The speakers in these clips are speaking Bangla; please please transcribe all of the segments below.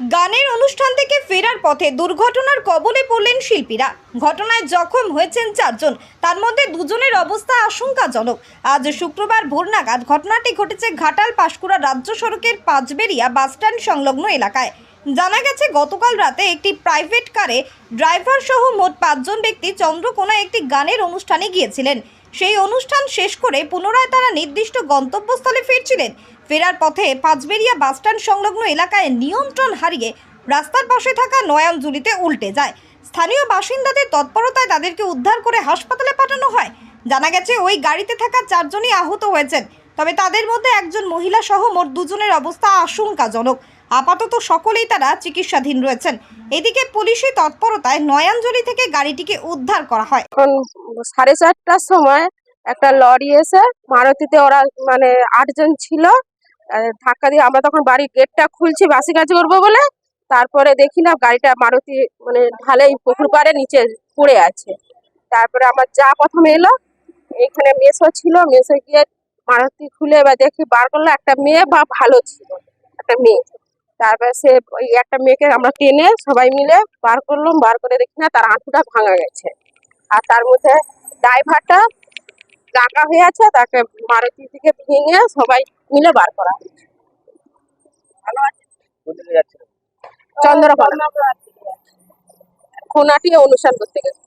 গানের অনুষ্ঠান থেকে ফেরার পথে দুর্ঘটনার কবলে পড়লেন শিল্পীরা। ঘটনায় জখম হয়েছেন চারজন। তার মধ্যে দুজনের অবস্থা আশঙ্কাজনক। আজ শুক্রবার ভোর নাগাদ ঘটনাটি ঘটেছে ঘাটাল পাশকুড়া রাজ্য সড়কের পাঁচবেরিয়া বাসস্ট্যান্ড সংলগ্ন এলাকায়। জানা গেছে, গতকাল রাতে একটি প্রাইভেট কারে ড্রাইভার সহ মোট পাঁচজন ব্যক্তি চন্দ্রকোনা একটি গানের অনুষ্ঠানে গিয়েছিলেন। সেই অনুষ্ঠান শেষ করে পুনরায় তারা নির্দিষ্ট গন্তব্যস্থলে ফিরছিলেন। ফেরার পথে পাঁচবেরিয়া বাসস্ট্যান্ড সংলগ্ন এলাকায় নিয়ন্ত্রণ হারিয়ে রাস্তার পাশে থাকা নয়ানজুলিতে উল্টে যায়। স্থানীয় বাসিন্দাদের তৎপরতায় তাদেরকে উদ্ধার করে হাসপাতালে পাঠানো হয়। জানা গেছে, ওই গাড়িতে থাকা চারজনই আহত হয়েছেন। তবে তাদের মধ্যে একজন মহিলা সহ মোট দুজনের অবস্থা আশঙ্কাজনক। আপাতত সকলেই তারা চিকিৎসাধীন রয়েছেন। এদিকে পুলিশের তৎপরতায় নয়াঞ্জলি থেকে গাড়িটিকে উদ্ধার করা হয়। সাড়ে চারটার সময় একটা লরি এসে মারুতিতে ওরা মানে আটজন ছিল। ধাক্কা দিয়ে আমরা তখন বাড়ির গেটটা খুলছি, বাসি কাজ করব বলে। তারপরে দেখি না গাড়িটা মারুতি মানে ঢালেই পুকুর পাড়ে নিচে পড়ে আছে। তারপরে আমার যা প্রথম এলো, এইখানে মেসো ছিল, মেসো গিয়ে মারুতি খুলে এবার দেখি বার করল, একটা মেয়ে বা ভালো ছিল, একটা মেয়ে। তারপরে সে ওই একটা মেয়েকে আমরা টেনে সবাই মিলে বার করলাম বার করে দেখি না তার আঁটুটা ভাঙা গেছে। আর তার মধ্যে ড্রাইভারটা ডাকা হয়ে আছে তাকে মারুতি থেকে ভেঙে সবাই মিলে বার করা হয়েছে। কোথায় চন্দ্রকোনা। খুনাটি অনুষ্ঠান করতে গেছে?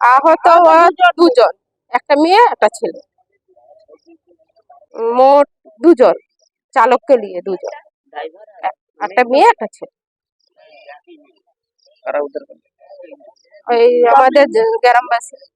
আহত? দুজন। একটা মেয়ে একটা ছেলে। মোট দুজন। চালককে নিয়ে দুজন। এক- একটা মেয়ে একটা ছেলে? ওই আমাদের যে- গ্রামবাসী।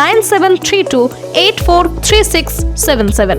nine seven three two eight four three six seven seven